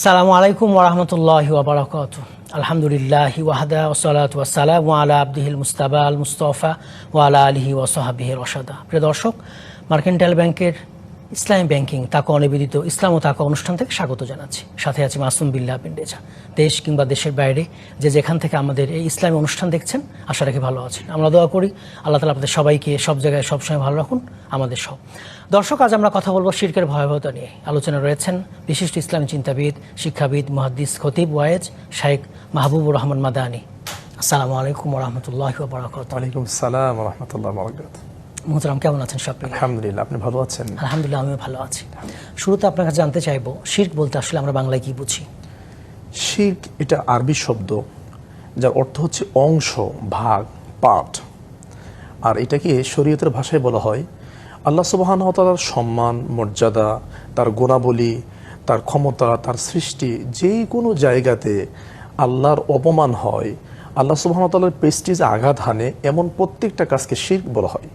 আসসালামু আলাইকুম ওরহমতুল্লাহ ওবরাকাত আলহামদুলিল্লাহ ওয়াহাদা ওসালাত ওয়াসালাম ওয়ালা আব্দিহিল মুস্তাবা আল মুস্তফা ওয়ালা আলহি ওয়াসাহাবিহি রসাদা প্রিয় দর্শক মার্কেন্টাইল ব্যাংকের ইসলামী ব্যাংকিং তাকে অনিবেদিত ইসলাম ও তাকে অনুষ্ঠান থেকে স্বাগত জানাচ্ছি। সাথে আছি মাসুম বিল্লা পিন্ডেজা দেশ কিংবা দেশের বাইরে যে যেখান থেকে আমাদের এই ইসলামী অনুষ্ঠান দেখছেন, আশা রাখি ভালো আছেন। আমরা দোয়া করি আল্লাহ তালা আপনাদের সবাইকে সব জায়গায় সবসময় ভালো রাখুন, আমাদের সব। দর্শক, আজ আমরা কথা বলব শিরকের ভয়াবহতা নিয়ে। আলোচনা রয়েছেন বিশিষ্ট ইসলামী চিন্তাবিদ, শিক্ষাবিদ, মুহাদ্দিস খতিব ওয়ায়েজ শাইখ মাহবুবুর রহমান মাদানী। আসসালামু আলাইকুম রহমতুল্লাহ বারাকাত ওয়ালাইকুম সালাম রহমতুল্লাহ বরকাত মোহতারাম কেমন আছেন সব? আলহামদুলিল্লাহ আপনি ভালো আছেন? আলহামদুলিল্লাহ আমিও ভালো আছি। শুরুতে আপনার কাছে জানতে চাইব শির্ক বলতে আসলে আমরা বাংলায় কি বুঝি? শির্ক এটা আরবি শব্দ যার অর্থ হচ্ছে অংশ ভাগ পার্ট আর এটাকে শরীয়তের ভাষায় বলা হয় আল্লাহ সুবাহান তালার সম্মান মর্যাদা তার গুণাবলী তার ক্ষমতা তার সৃষ্টি যে কোনো জায়গাতে আল্লাহর অপমান হয় আল্লাহ সুবাহান তালার প্রেস্টিজে আঘাত হানে এমন প্রত্যেকটা কাজকে শির্ক বলা হয়।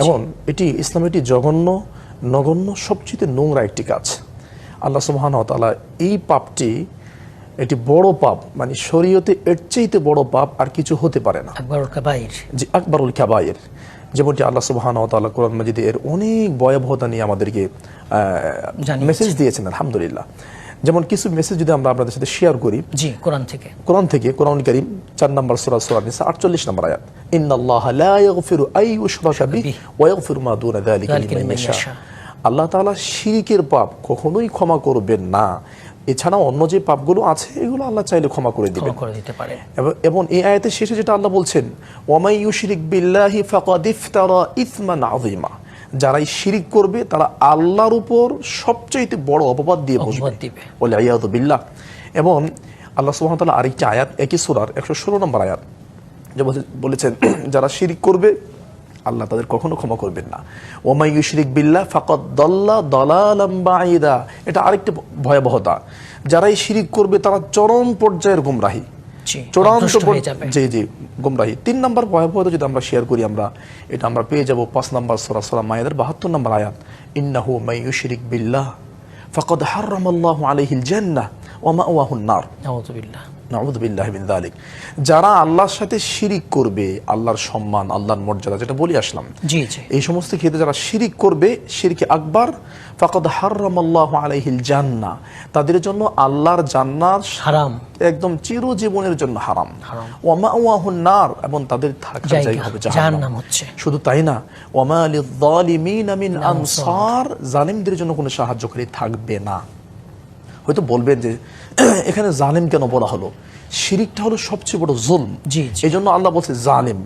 এবং এটি ইসলাম একটি জঘন্য নগণ্য সবচেয়ে নোংরা একটি কাজ। আল্লাহ সুবহান তাআলা এই পাপটি এটি বড় পাপ মানে শরীয়তে এর চাইতে বড় পাপ আর কিছু হতে পারে না। আকবর কাবাইর। যে আকবরুল কাবায়ের যেমনটি আল্লাহ সুবহান কোরআন মাজিদে এর অনেক ভয়াবহতা নিয়ে আমাদেরকে। মেসেজ দিয়েছেন আলহামদুলিল্লাহ। যেমন কিছু মেসেজ যদি আমরা আপনাদের সাথে শেয়ার করি জি কোরআন থেকে। কোরআন থেকে কোরআন করিম চার নম্বর সূরা সূরা নিসা 48 নম্বর আয়াত। আই ইউশরাকা বিহি ওয়া ইয়াগফিরু মা দুনা যালিকা যালিকা লিমান লিমান ইয়াশা ইয়াশা। আল্লাহ তাআলা শিরকের পাপ কখনোই ক্ষমা করবেন না। এছাড়া অন্য যে পাপগুলো আছে এগুলো আল্লাহ চাইলে ক্ষমা করে দিবেন। ক্ষমা করে দিতে পারে এবং- এই আয়াতের শেষে যেটা আল্লাহ বলছেন ওয়ামাই ইউশরিক বিল্লাহি ফাকাদ ইফতারা ইসমান আযীমা। যারাই শিরিক করবে তারা আল্লাহর উপর সবচাইতে বড় অপবাদ দিয়ে বসবে। বলে আয়াত বিল্লাহ। এবং আল্লাহ সুবহানাহু ওয়া তাআলা আরেকটি আয়াত একই সূরার 116 নম্বর আয়াত। যে বলছে- বলেছেন যারা শিরিক করবে আল্লাহ তাদের কখনো ক্ষমা করবেন না। ওমাই ইউশরিক বিল্লাহ ফাকাদ দাল্লা দালালাম বাঈদা। এটা আরেকটি ভয়াবহতা। যারাই শিরিক করবে তারা চরম পর্যায়ের গুমরাহী। চূড়ান্ত। জি জি গুমরাহি। তিন নম্বর ভয়াবহতা যদি আমরা শেয়ার করি আমরা এটা আমরা পেয়ে যাব পাঁচ নম্বর সোরা সোরা মায়েদের বাহাত্তর নম্বর আয়াত। ইন্নাহু মাই ইউশরিক বিল্লাহ ফাকাদ হারামাল্লাহু আলাইহিল জান্নাহ ওয়া মাওয়াহুন নার। নাউযুবিল্লাহ। যারা আল্লাহর সাথে শিরিক করবে আল্লাহর সম্মান আল্লাহর মর্যাদা যেটা বলি আসলাম এই সমস্ত ক্ষেত্রে যারা শিরিক করবে শিরকে আকবার ফাকাদ হারামাল্লাহু আলাইহিল জান্নাহ তাদের জন্য আল্লাহর জান্নাত হারাম। একদম চিরজীবনের জন্য হারাম। ওয়াহুন নার এবং তাদের থাকার জায়গা, হবে জাহান্নাম। হচ্ছে। শুধু তাই না ওয়ামা লিয-যালিমিন মিন আনসার জালিমদের জন্য কোনো সাহায্যকারী থাকবে না। হয়তো বলবেন যে এখানে জালেম কেন বলা হলো? শিরিকটা হলো সবচেয়ে বড় জুলম। জি। এই জন্য আল্লাহ বলছে জালেম।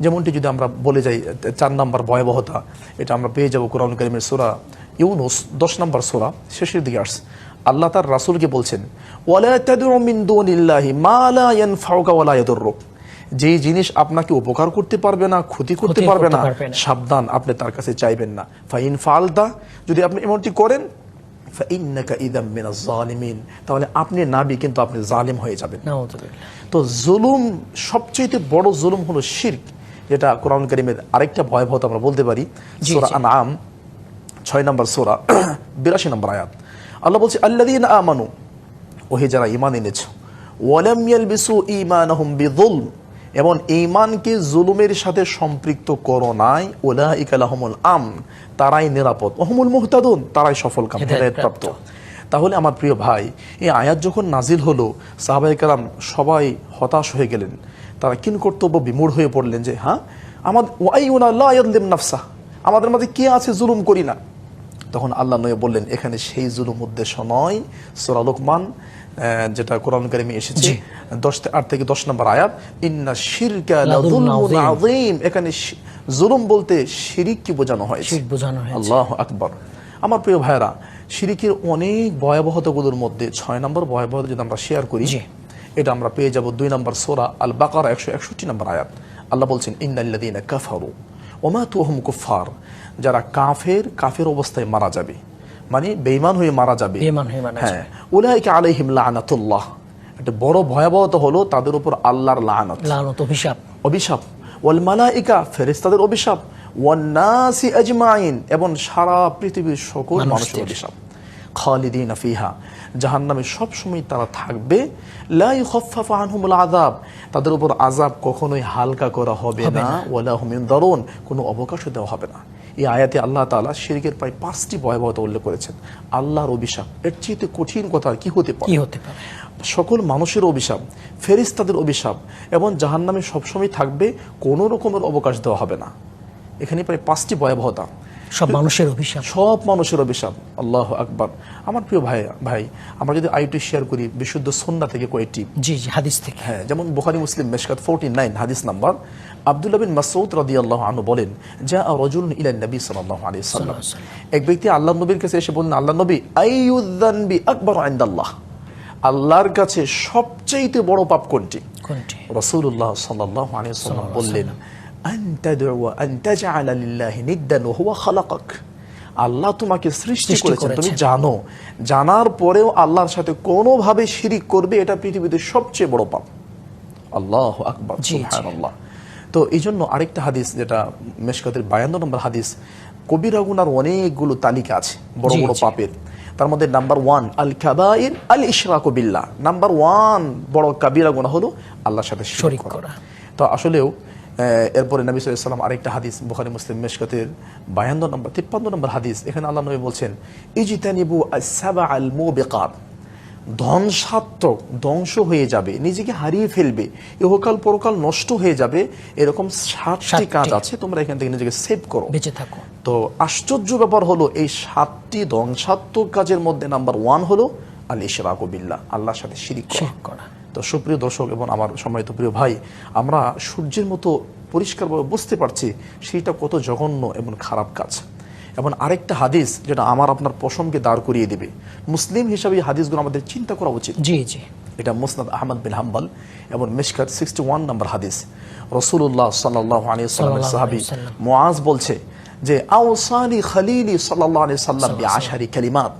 যেমনটি যদি আমরা বলে যাই চার নাম্বার ভয়াবহতা এটা আমরা পেয়ে যাব কোরআন করিমের সোরা ইউনুস দশ নাম্বার সোরা শেষের দিকে আসছে। আল্লাহ তার রাসূলকে বলছেন যেই জিনিস আপনাকে উপকার করতে পারবে না ক্ষতি করতে পারবে না পারবে না। সাবধান আপনি তার কাছে চাইবেন না। ফাইন ফালদা যদি আপনি এমনটি করেন ফাইন্নাকা ইদাম মিনাজ জালিমিন। তাহলে আপনি নাবি কিন্তু আপনি জালিম হয়ে যাবেন। তো জুলুম সবচেয়ে বড় জুলুম হলো শিরক যেটা কোরআন করিমের আরেকটা ভয়াবহতা আমরা বলতে পারি। সূরা জি। আনআম ছয় নম্বর সোরা বিরাশি নম্বর আয়াত। আল্লাহ বলছে আল্লাযীনা আমানু ওহে যারা ঈমান এনেছো ওয়ালাম ইয়ালবিসু ঈমানাহুম বিযুলম। এবং ঈমানকে জুলুমের সাথে সম্পৃক্ত করো নাই উলাইকা লাহুমুল আম তারাই নিরাপদ। ওহুমুল মুহতাদুন তারাই সফল কাম প্রাপ্ত। তাহলে আমার প্রিয় ভাই এই আয়াত যখন নাজিল হলো সাহাবাই কালাম সবাই হতাশ হয়ে গেলেন। তারা কিন কর্তব্য বিমূঢ় হয়ে পড়লেন যে হ্যাঁ আমাদের ওয়াইউনা লা ইয়াদলিম নাফসা আমাদের মাঝে কে আছে জুলুম করি না? তখন আল্লাহ নয় বললেন এখানে সেই জুলুম উদ্দেশ্য নয়। সূরা লোকমান যেটা কোরআন কারিমে এসেছে। দশ আট থেকে দশ নম্বর আয়াত ইন্না শিরকা এখানে জুলুম বলতে শিরিক কি বোঝানো হয় বোঝানো হয়েছে। আল্লাহ আকবর। আমার প্রিয় ভাইরা শিরিকের অনেক ভয়াবহতাগুলোর মধ্যে ছয় নম্বর ভয়াবহতা যদি আমরা শেয়ার করি। এটা আমরা পেয়ে যাব দুই নম্বর সোরা আল বাকার একশো একষট্টি নম্বর আয়াত। আল্লাহ বলছেন ইন্দাল্লাদিনা কাফারু। ওমা তুহম কুফার যারা কাফের কাফের অবস্থায় মারা যাবে। মানে বেইমান হয়ে মারা যাবে। হয়ে হ্যাঁ। উলাইকে আলাইহিম লানাতুল্লাহ। একটা বড় ভয়াবহতা হলো তাদের উপর আল্লাহর লানত। লানত অভিশাপ। অভিশাপ। ওয়াল মালাইকা ফেরেশতাদের অভিশাপ। ওয়ান নাসি আজমাইন এবং সারা পৃথিবীর সকল মানুষের অভিশাপ। খালিদিন ফিহা। জাহান্নামে সবসময় তারা থাকবে। লা ইউখাফফাফু আনহুমুল আযাব। তাদের উপর আযাব কখনোই হালকা করা হবে না। ওয়ালা হুম ইনদারুন কোনো অবকাশও দেওয়া হবে না। এই আয়াতে আল্লাহ তাআলা শিরকের প্রায় পাঁচটি ভয়াবহতা উল্লেখ করেছেন। আল্লাহর অভিশাপ। এর চেয়ে কঠিন কথা কি হতে পারে? কি হতে পারে? সকল মানুষের অভিশাপ ফেরিস্তাদের অভিশাপ এবং জাহান্নামে সবসময় থাকবে কোনো রকমের অবকাশ দেওয়া হবে না। এখানে প্রায় পাঁচটি ভয়াবহতা। সব মানুষের অভিশাপ। সব মানুষের অভিশাপ। আল্লাহ আকবার। আমার প্রিয় ভাই ভাই আমরা যদি আইটি শেয়ার করি বিশুদ্ধ সন্না থেকে কয়েকটি। জি জি হাদিস থেকে। হ্যাঁ যেমন বুখারি মুসলিম মেশকাত ফোরটি নাইন হাদিস নাম্বার। আব্দুল্লাহ বিন মাসউদ রাদিয়াল্লাহু আনহু বলেন যা রাজুলুন ইলা নবী সাল্লাল্লাহু আলাইহি সাল্লাম এক ব্যক্তি আল্লাহর নবীর কাছে এসে বললেন আল্লাহ নবী আইয়ুযানবি আকবার ইনদাল্লাহ? আল্লাহর কাছে সবচেয়ে বড় পাপ কোনটি? কোনটি? রাসূলুল্লাহ সাল্লাল্লাহু আলাইহি সাল্লাম বললেন আল্লাহ তোমাকে সৃষ্টি করেছেন তুমি জানো। জানার পরেও আল্লাহর সাথে কোনোভাবে শিরিক করবে এটা পৃথিবীতে সবচেয়ে বড় পাপ। আল্লাহ আকবার জি। তো এই জন্য আরেকটা হাদিস যেটা মেশকাতের বায়ান্ন নম্বর হাদিস কবিরা গুনার অনেকগুলো তালিকা আছে বড় বড় পাপের। তার মধ্যে নাম্বার ওয়ান আল কাবাইর আল ইশরাকু বিল্লাহ। নাম্বার ওয়ান বড় কাবিরা গুনাহ হলো আল্লাহর সাথে শিরক করা। তো আসলেও এরপরে নবী সাল্লাম আরেকটা হাদিস বুখারী মুসলিম মেশকাতের বায়ান্ন নম্বর তিপ্পান্ন নম্বর হাদিস। এখানে আল্লাহ নবী বলছেন ইজিতানিবু আসাবা আল মুবিকাত ধ্বংসাত্মক ধ্বংস হয়ে যাবে নিজেকে হারিয়ে ফেলবে ইহকাল পরকাল নষ্ট হয়ে যাবে এরকম ষাটটি ষাটটি। কাজ আছে তোমরা এখান থেকে নিজেকে সেভ করো। বেঁচে থাকো। তো আশ্চর্য ব্যাপার হলো এই সাতটি ধ্বংসাত্মক কাজের মধ্যে নাম্বার ওয়ান হলো আল ইশরাকু বিল্লাহ আল্লাহর সাথে শিরিক করা। তো সুপ্রিয় দর্শক এবং আমার সম্মানিত প্রিয় ভাই আমরা সূর্যের মতো পরিষ্কারভাবে বুঝতে পারছি সেটা কত জঘন্য এবং খারাপ কাজ। এবং আরেকটা হাদিস যেটা আমার আপনার পশমকে দাঁড় করিয়ে দেবে। মুসলিম হিসাবে এই হাদিসগুলো আমাদের চিন্তা করা উচিত। জি জি। এটা মুসনাদ আহমদ বিন হাম্বাল এবং মিশকাত সিক্সটি ওয়ান নম্বর হাদিস। রসুল্লাহ সাল্লাহ আলী সাল্লামের সাহাবি। মুআজ বলছে যে আওসানি খালিলি সাল্লাহ আলি সাল্লাম আশারি কালিমাত।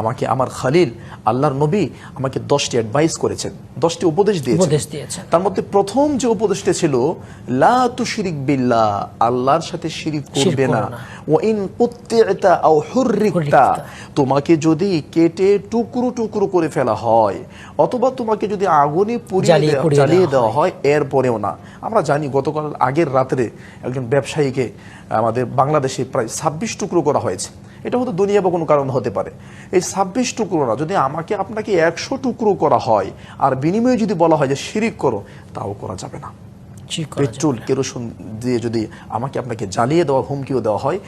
আমাকে আমার খালিল আল্লাহর নবী আমাকে দশটি অ্যাডভাইস করেছেন দশটি উপদেশ দিয়েছেন। তার মধ্যে প্রথম যে উপদেশটা ছিল লা তুশরিক বিল্লাহ আল্লাহর সাথে শিরিক করবে না। ওয়া ইন কুত্তি'তা আও হুররিকতা তোমাকে যদি কেটে টুকরো টুকরো করে ফেলা হয় অথবা তোমাকে যদি আগুনে পুড়িয়ে জ্বালিয়ে দেওয়া হয় এরপরেও না। আমরা জানি গতকাল আগের রাত্রে একজন ব্যবসায়ীকে আমাদের বাংলাদেশে প্রায় ছাব্বিশ টুকরো করা হয়েছে। এটা হয়তো দুনিয়া বা কোনো কারণ হতে পারে। এই ছাব্বিশ টুকরো না যদি আমাকে আপনাকে একশো টুকরো করা হয় আর বিনিময়ে যদি বলা হয় যে শিরিক করো তাও করা যাবে না। পেট্রোল কেরোসিন দিয়ে যদি আমাকে আপনাকে জ্বালিয়ে দেওয়া হুমকিও দেওয়া হয়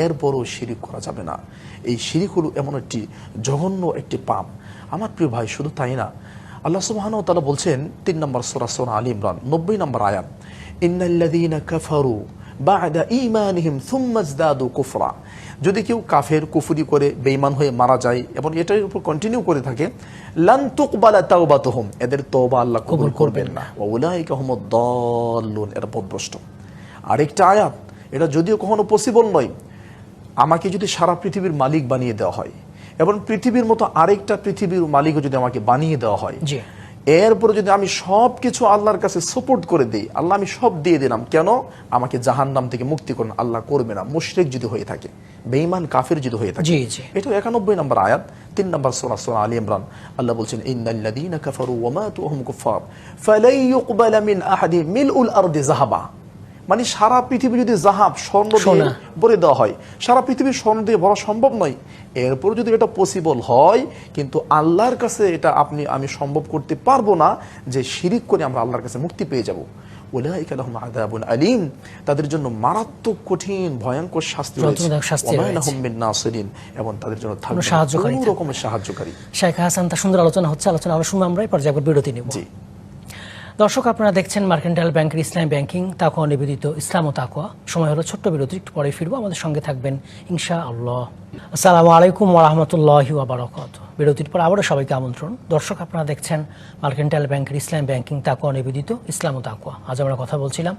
এরপরও শিরিক করা যাবে না। এই শিরিক হলো এমন একটি জঘন্য একটি পাপ। আমার প্রিয় ভাই শুধু তাই না আল্লাহ সুবহান তালা বলছেন তিন নম্বর সোরা সোনা আলী ইমরান নব্বই নম্বর আয়াত ইন্নাল্লাযীনা কাফারু বা'দা ঈমানিহিম থুম্মা ইজদাদু কুফরা। যদি কেউ কাফের কুফুরি করে বেইমান হয়ে মারা যায় এবং এটার উপর কন্টিনিউ করে থাকে লান তুকবালা তাওবাতুহুম এদের তওবা আল্লাহ কবুল করবেন না। ওয়া উলাইকা হুমুদ দাল্লুন এরা পথভ্রষ্ট। আরেকটা আয়াত এটা যদিও কখনো পসিবল নয় আমাকে যদি সারা পৃথিবীর মালিক বানিয়ে দেওয়া হয় এবং পৃথিবীর মতো আরেকটা পৃথিবীর মালিকও যদি আমাকে বানিয়ে দেওয়া হয় এরপরে যদি আমি সব কিছু আল্লাহর কাছে সাপোর্ট করে দিই আল্লাহ আমি সব দিয়ে দিলাম কেন? আমাকে জাহান্নাম থেকে মুক্তি করুন আল্লাহ করবে না। মুশরিক যদি হয়ে থাকে বেঈমান কাফির যদি হয়ে থাকে। এটা একানব্বই নম্বর আয়াত তিন নম্বর সোনা সোনা আলী ইমরান। আল্লাহ বলছেন ইন্নাল্লাযীনা কাফারু ওয়া মাতু ওয়া হুম কুফার ফালাই ইউকবালা মিন আহাদি মিলউল আরদি যাহাবা। মানে সারা পৃথিবী যদি জাহাব স্বর্ণ দিয়ে ভরে দেওয়া হয় সারা পৃথিবীর স্বর্ণ দিয়ে ভরা সম্ভব নয়। এরপর যদি এটা পসিবল হয় কিন্তু আল্লাহর কাছে এটা আপনি আমি সম্ভব করতে পারব না যে শিরিক করে আমরা আল্লাহর কাছে মুক্তি পেয়ে যাব। উলাইকা লাহুম আযাবুন আলীম। তাদের জন্য মারাত্মক কঠিন ভয়ঙ্কর শাস্তি নাসিরিন। এবং তাদের জন্য সাহায্যকারী রকমের সাহায্যকারী। শেখ হাসান তার সুন্দর আলোচনা হচ্ছে আলোচনা আলোচনা শুনে আমরা এই পর্যায়ে বিরতি নিব। জি। দর্শক, আপনারা দেখছেন মার্কেন্টাইল ব্যাংকের ইসলাম ব্যাংকিং তাকুয়া নিবেদিত ইসলাম ও তাকুয়া সময় হলো ছোট্ট বিরতি, একটু পরে ফিরবো। আমাদের সঙ্গে থাকবেন ইনশা আল্লাহ আসসালামু আলাইকুম ওরহামতুল্লাহি ওবরাকাত বিরতির পর আবারও সবাইকে আমন্ত্রণ। দর্শক, আপনারা দেখছেন মার্কেন্টাইল ব্যাংকের ইসলাম ব্যাংকিং তাকুয়া নিবেদিত ইসলাম ও তাকুয়া আজ আমরা কথা বলছিলাম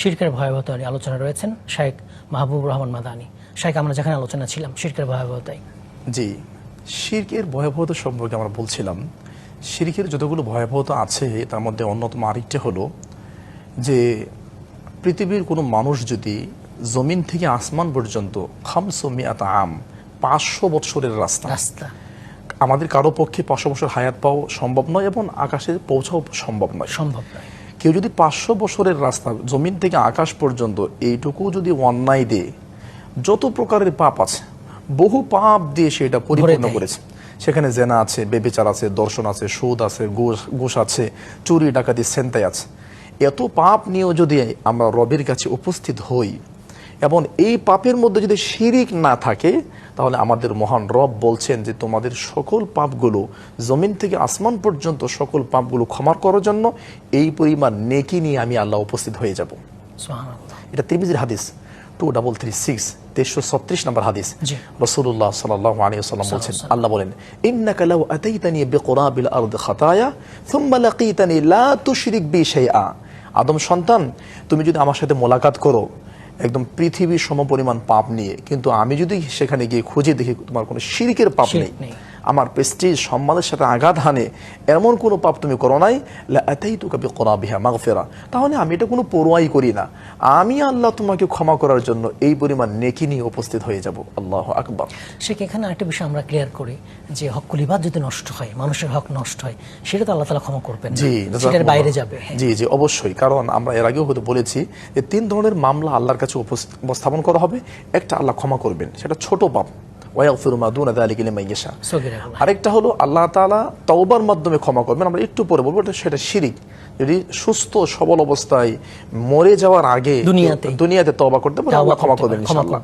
শিরকের ভয়াবহতা নিয়ে। আলোচনা রয়েছেন শেখ মাহবুব রহমান মাদানী। শেখ আমরা যেখানে আলোচনা ছিলাম শিরকের ভয়াবহতায়। জি, শিরকের ভয়াবহতা সম্পর্কে আমরা বলছিলাম শিরকের যতগুলো ভয়াবহতা আছে তার মধ্যে অন্যতম আরেকটি হলো যে পৃথিবীর কোনো মানুষ যদি জমিন থেকে আসমান পর্যন্ত খামসো মিয়াত আম পাঁচশো বৎসরের রাস্তা। রাস্তা। আমাদের কারও পক্ষে পাঁচশো বছর হায়াত পাওয়া সম্ভব নয় এবং আকাশে পৌঁছাও সম্ভব নয়। সম্ভব নয়। কেউ যদি পাঁচশো বছরের রাস্তা জমিন থেকে আকাশ পর্যন্ত এইটুকু যদি অন্যায় দিয়ে যত প্রকারের পাপ আছে বহু পাপ দিয়ে সেটা পরিপূর্ণ করেছে। সেখানে জেনা আছে বেবিচার আছে দর্শন আছে সুদ আছে ঘুষ ঘুষ আছে চুরি ডাকাতি সেন্তাই আছে। এত পাপ নিয়েও যদি আমরা রবের কাছে উপস্থিত হই এবং এই পাপের মধ্যে যদি শিরিক না থাকে তাহলে আমাদের মহান রব বলছেন যে তোমাদের সকল পাপগুলো জমিন থেকে আসমান পর্যন্ত সকল পাপগুলো ক্ষমা করার জন্য এই পরিমাণ নেকি নিয়ে আমি আল্লাহ উপস্থিত হয়ে যাব। এটা তিরমিজির হাদিস। টু ডাবল থ্রি সিক্স তেইশশো ছত্রিশ নম্বর হাদিস রসুল্লাহ সাল্লাহ আলী সাল্লাম বলছেন আল্লাহ বলেন ইন্নাকা লাউ আতাইতানি বিকুরাবিল আরদ খাতায়া থুম্মা লাকিতানি লা তুশরিক বি শাইআ আদম সন্তান তুমি যদি আমার সাথে মোলাকাত করো একদম পৃথিবীর সম সমপরিমাণ পাপ নিয়ে কিন্তু আমি যদি সেখানে গিয়ে খুঁজে দেখি তোমার কোনো শিরিকের পাপ নেই। আমার প্রেস্টিজ সম্মানের সাথে আঘাত হানে এমন কোনো পাপ তুমি করো নাই এতেই তো তোকে করা বিহা মাগফেরা। তাহলে আমি এটা কোনো পড়ুয়াই করি না। আমি আল্লাহ তোমাকে ক্ষমা করার জন্য এই পরিমাণ নেকি নিয়ে উপস্থিত হয়ে যাব। আল্লাহ আকবার। শেখ এখানে একটা বিষয় আমরা ক্লিয়ার করি যে হকুল ইবাদ যদি নষ্ট হয় মানুষের হক নষ্ট হয় সেটা তো আল্লাহ তালা ক্ষমা করবেন জি সেটার বাইরে যাবে হ্যাঁ। জি জি অবশ্যই। কারণ আমরা এর আগেও হয়তো বলেছি যে তিন ধরনের মামলা আল্লাহর কাছে উপস- উপস্থাপন করা হবে একটা আল্লাহ ক্ষমা করবেন সেটা ছোট পাপ। আরেকটা হলো আল্লাহ তাআলা তওবার মাধ্যমে ক্ষমা করবেন। আমরা একটু পরে বলব সেটা শিরিক। যদি সুস্থ সবল অবস্থায় মরে যাওয়ার আগে দুনিয়াতে। দুনিয়াতে তওবা করতে পারে আল্লাহ ক্ষমা করবেন ইনশাআল্লাহ।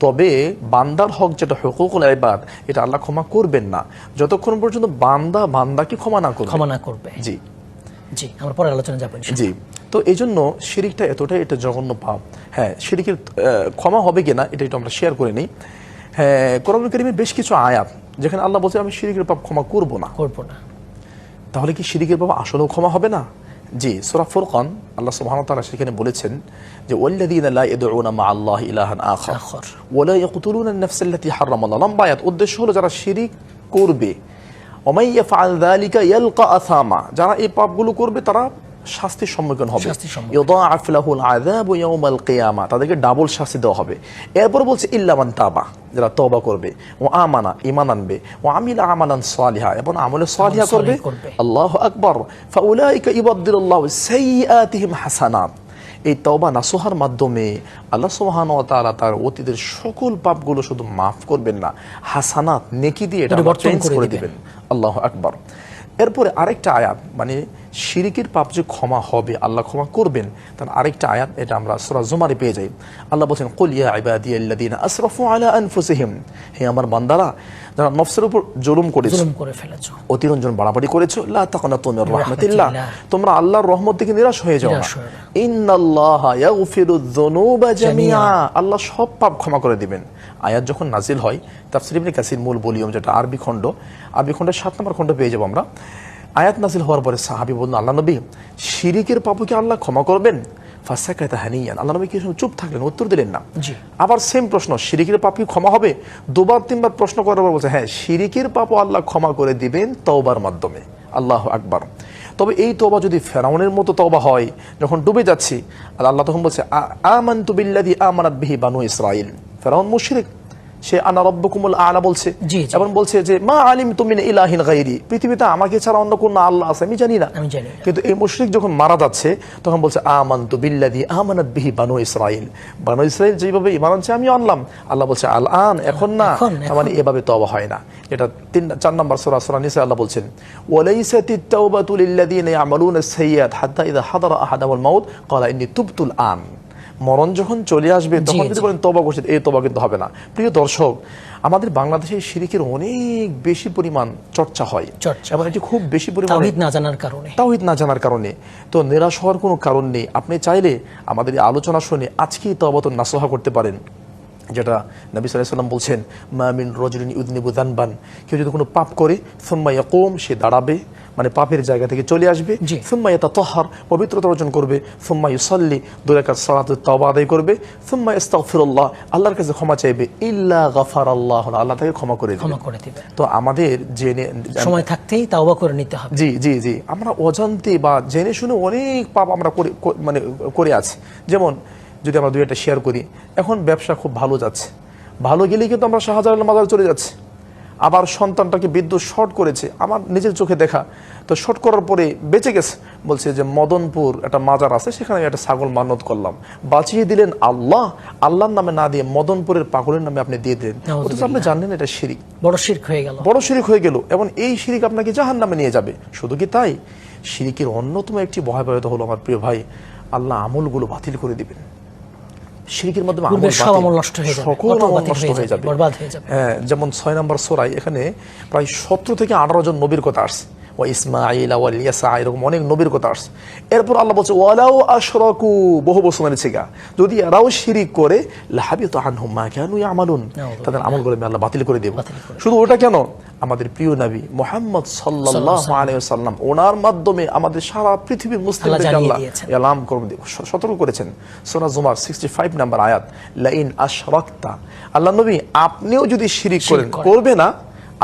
তবে বান্দার হক যেটা হুকুকুল ইবাদ এটা আল্লাহ ক্ষমা করবেন না। যতক্ষণ পর্যন্ত বান্দা বান্দাকে ক্ষমা না করবে। ক্ষমা না করবে। জি। জি আমরা পরে আলোচনা যাব জি। তো এই জন্য শিরিকটা এতটাই এটা জঘন্য পাপ। হ্যাঁ শিরিকের ক্ষমা হবে কিনা এটা একটু আমরা শেয়ার করে নিই। কোরআন করিমের বেশ কিছু আয়াত যেখানে আল্লাহ বলছে আমি শিরিকের পাপ ক্ষমা করব না। করব না। তাহলে কি শিরিকের পাপ আসলেও ক্ষমা হবে না? জি সূরা ফুরকান আল্লাহ সুবহানাহু ওয়া তাআলা সেখানে বলেছেন যে ওয়াল্লাযীনা লা ইয়াদউনা মা আল্লাহ ইলাহান আখার। আখর। ওয়ালা ইয়াকতুলুনা আন-নাফস আল্লাতী হারাম আল্লাহ লম্বা আয়াত। উদ্দেশ্য হলো যারা শিরিক করবে। ওমাই ইয়াফআল যালিকা ইয়ালকা আসামা। যারা এই পাপগুলো করবে তারা শাস্তির সম্মুখীন হবে। কিয়ামা তাদেরকে ডাবল শাস্তি দেওয়া হবে। এরপর বলছে ইল্লা মান তাবা যারা তওবা করবে। ও আমানা ঈমান আনবে। ও আমিলা আমালান সালিহা এবং আমলে সালিহা করবে। আল্লাহ আকবর। ফাউলাইকা ইবাদদিলুল্লাহু সাইয়্যাতিহিম হাসানাত এই তওবা নাসুহার মাধ্যমে আল্লাহ সুবহানাহু ওয়া তাআলা তার অতীতের সকল পাপগুলো শুধু মাফ করবেন না হাসানাত নেকি দিয়ে এটা চেঞ্জ করে। দিবেন। আল্লাহ আকবর। এরপরে আরেকটা আয়াত মানে শিরিকের পাপ যে ক্ষমা হবে আল্লাহ ক্ষমা করবেন। তার আরেকটা আয়াত এটা আমরা সূরা জুমারে পেয়ে যাই। আল্লাহ বলছেন কুল ইয়া ইবাদিয়াল্লাযীনা আসরাফু আলা আনফুসিহিম। হে আমার বান্দারা যারা নফসের উপর জুলুম করেছে জুলুম করে ফেলেছো। অতিরঞ্জন বাড়াবাড়ি করেছ লা তাকানাতু মির রাহমাতিল্লাহ। তোমরা আল্লাহর রহমত থেকে নিরাশ হয়ে যাও না। ইন্নাল্লাহা ইয়াগফিরুয যুনুবা জামিআ। জামিআ। আল্লাহ সব পাপ ক্ষমা করে দিবেন। আয়াত যখন নাজিল হয় তাফসীর ইবনে কাসির মূল ভলিউম যেটা আরবি খণ্ড আরবি খণ্ডের সাত নম্বর খণ্ড পেয়ে যাব আমরা। আয়াত নাজিল হওয়ার পরে সাহাবী বললেন আল্লাহ নবী শিরিকের পাপও কি আল্লাহ ক্ষমা করবেন। ফাসাকাতা হানিয়ান। আল্লাহ নবী কি চুপ থাকলেন উত্তর দিলেন না। জি। আবার সেম প্রশ্ন শিরিকের পাপ কি ক্ষমা হবে? দুবার তিনবার প্রশ্ন করার পর বলছে হ্যাঁ শিরিকের পাপও আল্লাহ ক্ষমা করে দিবেন তওবার মাধ্যমে। আল্লাহ আকবার। তবে এই তওবা যদি ফেরাউনের মতো তওবা হয় যখন ডুবে যাচ্ছি আর আল্লাহ তখন বলছে আমানতু বিল্লাযী আমানাত বিহি বানু ইসরাইল ফেরাউন মুশরিক। সে আনা রব্বকুমুল আলা বলছে। এবং বলছে যে মা আলিম তুমিন ইলাহিন গাইরি পৃথিবীতে আমাকে ছাড়া অন্য কোন আল্লাহ আছে আমি জানি না। কিন্তু এই মুশরিক যখন মারা যাচ্ছে তখন বলছে আমান্তু বিল্লাদি আমানাত বিহি বানু ইসরাইল বানু ইসরাইল যেভাবে ইমান আনছে আমি আনলাম। আল্লাহ বলছে আল আন এখন না মানে এভাবে তওবা হয় না। এটা তিন চার নম্বর সূরা সূরা নিসা আল্লাহ বলছেন ওয়ালাইসাতিত তাওবাতু লিল্লাযিনা ইয়ামালুনা সাইয়্যাত হাত্তা ইযা হাদারা আহাদাহুল মাউত। ক্বালা ইন্নী তুবতুল আন মরণ যখন চলে আসবে তখন যদি বলেন তবা করছে এই তবা কিন্তু হবে না। প্রিয় দর্শক আমাদের বাংলাদেশে শিরিকের অনেক বেশি পরিমাণ চর্চা হয়। চর্চা এবং এটি খুব বেশি পরিমাণ তাওহীদ না জানার কারণে। তাওহিদ না জানার কারণে। তো নিরাশ হওয়ার কোনো কারণ নেই। আপনি চাইলে আমাদের আলোচনা শুনে আজকেই তবাত নাসোহা করতে পারেন যেটা নবী সাল্লাম বলছেন মামিন রজলিন ইউদনিবু দানবান কেউ যদি কোনো পাপ করে সুম্মা ইয়াকুম সে দাঁড়াবে। মানে পাপের জায়গা থেকে চলে আসবে। সুম্মা ইয়াতাতাহহার পবিত্রতা অর্জন করবে। সুম্মা ইউসাল্লি দুই রাকাত সালাতুত তাওবা আদায় করবে। সুম্মা ইস্তাগফিরুল্লাহ আল্লাহর কাছে ক্ষমা চাইবে। ইল্লা গাফারাল্লাহু আল্লাহ আল্লাহ তাকে ক্ষমা করে ক্ষমা করে দিবে। তো আমাদের জেনে সময় থাকতেই তাওবা করে নিতে হবে। জি জি জি। আমরা অজান্তে বা জেনে শুনে অনেক পাপ আমরা করে মানে করে আছি। যেমন যদি আমরা দুই একটা শেয়ার করি এখন ব্যবসা খুব ভালো যাচ্ছে। ভালো গেলেই কিন্তু আমরা শাহজালাল মাজার চলে যাচ্ছি। আবার সন্তানটাকে বিদ্যুৎ শর্ট করেছে আমার নিজের চোখে দেখা। তো শর্ট করার পরে বেঁচে গেছে। বলছে যে মদনপুর একটা মাজার আছে সেখানে আমি একটা ছাগল মানত করলাম। বাঁচিয়ে দিলেন আল্লাহ। আল্লাহর নামে না দিয়ে মদনপুরের পাগলের নামে আপনি দিয়ে দিলেন। অথচ আপনি জানেন এটা শিরিক। বড় শিরিক হয়ে গেল। বড় শিরিক হয়ে গেল। এবং এই শিরিক আপনাকে জাহান নামে নিয়ে যাবে। শুধু কি তাই? শিরিকের অন্যতম একটি ভয়াবহতা হলো আমার প্রিয় ভাই আল্লাহ আমলগুলো বাতিল করে দিবেন। শিরিকের মাধ্যমে আমল সব আমল নষ্ট হয়ে যাবে, সকল আমল নষ্ট হয়ে যাবে, হয়ে যাবে। যেমন ছয় নম্বর সোরাই এখানে প্রায় সতেরো থেকে আঠারো জন নবীর কথা আসছে। ও ইসমাইল ওয়াল ইয়াসা এরকম অনেক নবীর কথা আসছে। এরপর আল্লাহ বলছে ওয়ালাউ আশরাকু বহু যদি এরাও শিরিক করে লাহাবিত আনহুম মা কানু ইয়ামালুন। তাদের আমলগুলো আমি আল্লাহ বাতিল করে দেব। শুধু ওটা কেন? আমাদের প্রিয় নবী মোহাম্মদ সাল্লাল্লাহু আলাইহি ওয়াসাল্লাম ওনার মাধ্যমে আমাদের সারা পৃথিবীর মুসলিমদেরকে জানিয়ে আল্লাহ। এলাম সতর্ক করেছেন। সোনা জুমার সিক্সটি ফাইভ নাম্বার আয়াত লাইন আশরাক্তা আল্লাহ নবী আপনিও যদি শিরিক করেন। করবে না?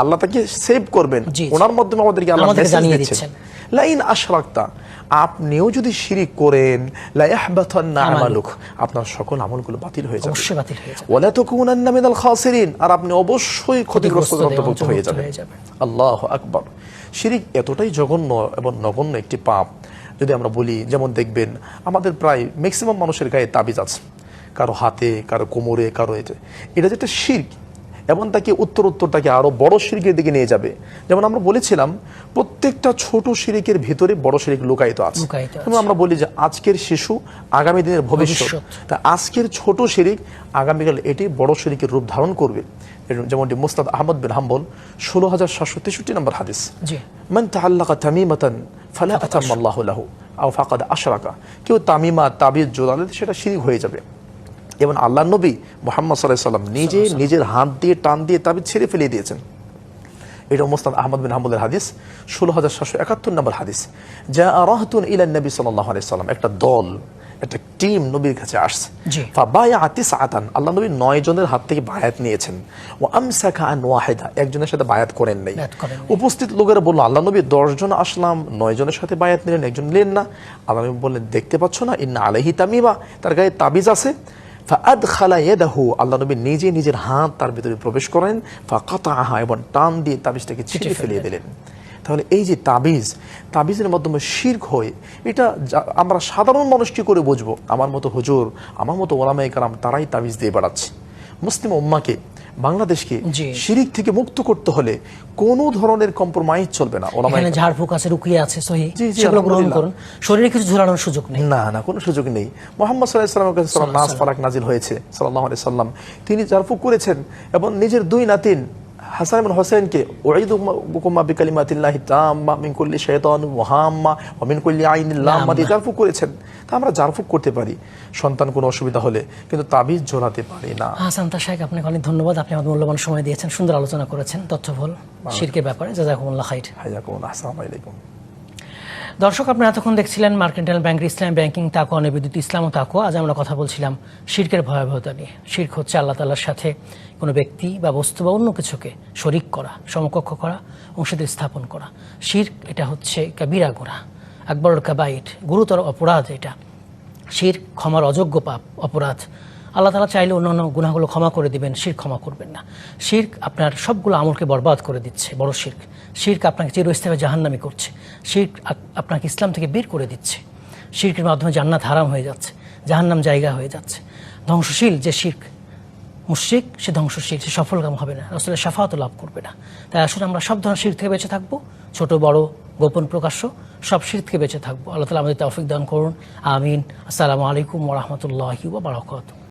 আল্লাহ তাকে সেভ করবেন। ওনার মাধ্যমে আমাদেরকে আল্লাহ জানিয়ে দিচ্ছেন। লাইন আশরাক্তা আপনিও যদি শিরিক করেন আপনার সকল আমলগুলো বাতিল হয়ে যাবে। হয়ে মিনাল খাসিরিন আর আপনি অবশ্যই ক্ষতিগ্রস্ত অন্তর্ভুক্ত হয়ে হয়ে যাবে। আল্লাহ আকবর। শিরিক এতটাই জঘন্য এবং নগণ্য একটি পাপ যদি আমরা বলি যেমন দেখবেন আমাদের প্রায় ম্যাক্সিমাম মানুষের গায়ে তাবিজ আছে। কারও হাতে কারও কোমরে কারও এতে। এটা যেটা শির্ক এবং তাকে উত্তর উত্তরটাকে আরও বড় শিরিকের দিকে নিয়ে যাবে। যেমন আমরা বলেছিলাম প্রত্যেকটা ছোট শিরিকের ভিতরে বড় শিরিক লুকায়িত আছে। যেমন আমরা বলি যে আজকের শিশু আগামী দিনের ভবিষ্যৎ। তা আজকের ছোট শিরিক আগামীকাল এটি বড় শিরিকের রূপ ধারণ করবে। যেমনটি মুস্তাদ আহমদ বিন হাম্বল ষোলো হাজার সাতশো তেষট্টি নম্বর হাদিস। মান তাআল্লাকা তামিমাতান ফালা আতাম্মা লাহু আও ফাকাদ আশরাকা। কেউ তামিমা তাবিজ জোড়ালে সেটা শিরিক হয়ে যাবে। এবং আল্লাহ নবী মোহাম্মদ সাল্লাহ সাল্লাম নিজে নিজের হাত দিয়ে টান দিয়ে তাবিজ ছেড়ে ফেলিয়ে দিয়েছেন। এটা মোস্তাদ আহমদ বিন হাম্বলের হাদিস ষোলো হাজার সাতশো একাত্তর নম্বর হাদিস। যা রাহতুন ইলান নবী সাল্লাহ সাল্লাম একটা দল একটা টিম নবীর কাছে আসছে। জি। ফাবায়াতি সাআতান আল্লাহ নবী নয় জনের হাত থেকে বায়াত নিয়েছেন। ও আমসাকা আন ওয়াহিদা একজনের সাথে বায়াত করেন নাই। উপস্থিত লোকেরা বলল আল্লাহ নবী দশ জন আসলাম নয় জনের সাথে বায়াত নিলেন একজন নিলেন না। আল্লাহ নবী বললেন দেখতে পাচ্ছ না? ইন্না আলাইহি তামিবা তার গায়ে তাবিজ আছে। ফাআদ খালা ইয়াদাহু আল্লাহ নবী নিজে নিজের হাত তার ভিতরে প্রবেশ করেন ফাকাতাহা এবং টান দিয়ে তাবিজটাকে ছিঁড়ে ফেলিয়ে দিলেন। তাহলে এই যে তাবিজ তাবিজের মাধ্যমে শির্ক হয় এটা আমরা সাধারণ মানুষ কি করে বুঝব? আমার মতো হুজুর আমার মতো ওলামাই কারাম তারাই তাবিজ দিয়ে বেড়াচ্ছে। মুসলিম উম্মাকে বাংলাদেশকে। শিরিক থেকে মুক্ত করতে হলে কোনো ধরনের কম্প্রোমাইজ চলবে না। এখানে ঝাড়ফুঁক আছে রুকিয়ে আছে সহি? সেগুলো গ্রহণ করুন। শরীরে কিছু ঝুলানোর সুযোগ নেই। না না কোনো সুযোগ নেই। মোহাম্মদ সাল্লাহ সাল্লামের কাছে সালাম নাস ফালাক নাজিল হয়েছে সাল্লাহ আলাইহি সাল্লাম তিনি জারফুক করেছেন এবং নিজের দুই নাতিন হাসান এবং হোসেনকে ওয়াইদু বুকুমা বিকালিমাতিল্লাহ তাম্মা মিন কুল্লি শাইতান মুহাম্মা ওয়া মিন কুল্লি আইন দিয়ে জারফুক করেছেন। তা আমরা জারফুক করতে পারি। সন্তান কোনো অসুবিধা হলে কিন্তু তাবিজ জোড়াতে পারি না। হাসান তা তাশাক আপনাকে অনেক ধন্যবাদ। আপনি আমাদের মূল্যবান সময় দিয়েছেন। সুন্দর আলোচনা করেছেন তথ্যভুল শিরকের ব্যাপারে। জাজাকুমুল্লাহ খাইর। হাইয়াকুম আসসালামু আলাইকুম। দর্শক, আপনারা এতক্ষণ দেখছিলেন মার্কেন্টাইল ব্যাংক ইসলাম ব্যাংকিং, তাকুয়া, নিবেদিত ইসলাম ও তাকুয়া। আজ আমরা কথা বলছিলাম শির্কের ভয়াবহতা নিয়ে। শির্ক হচ্ছে আল্লাহ তাল্লার সাথে কোনো ব্যক্তি বা বস্তু বা অন্য কিছুকে শরিক করা, সমকক্ষ করা, অংশীদার স্থাপন করা। শির্ক, এটা হচ্ছে কাবিরা গোড়া আকবর কাবাইট গুরুতর অপরাধ এটা। শির ক্ষমার অযোগ্য পাপ, অপরাধ। আল্লাহ তালা চাইলে অন্যান্য গুণাগুলো ক্ষমা করে দিবেন শির ক্ষমা করবেন না। শির্ক আপনার সবগুলো আমলকে বরবাদ করে দিচ্ছে, বড় শির্ক। শির্ক আপনাকে চিরস্থায়ী জাহান্নামি করছে। শির্ক আপনাকে ইসলাম থেকে বের করে দিচ্ছে। শির্কের মাধ্যমে জান্নাত হারাম হয়ে যাচ্ছে, জাহান্নাম জায়গা হয়ে যাচ্ছে। ধ্বংসশীল যে শির্ক, মুশ্রিক, সে ধ্বংসশীল, সে সফলকাম হবে না। আসলে সাফাত লাভ করবে না। তাই আসলে আমরা সব ধরনের শির থেকে বেঁচে থাকব। ছোট, বড়, গোপন, প্রকাশ্য, সব শির থেকে বেঁচে থাকব। আল্লাহ তালা আমাদের তৌফিক দান করুন। আমিন। আসসালামু আলাইকুম ওরহমতুল্লাহি বারাকাতুহু।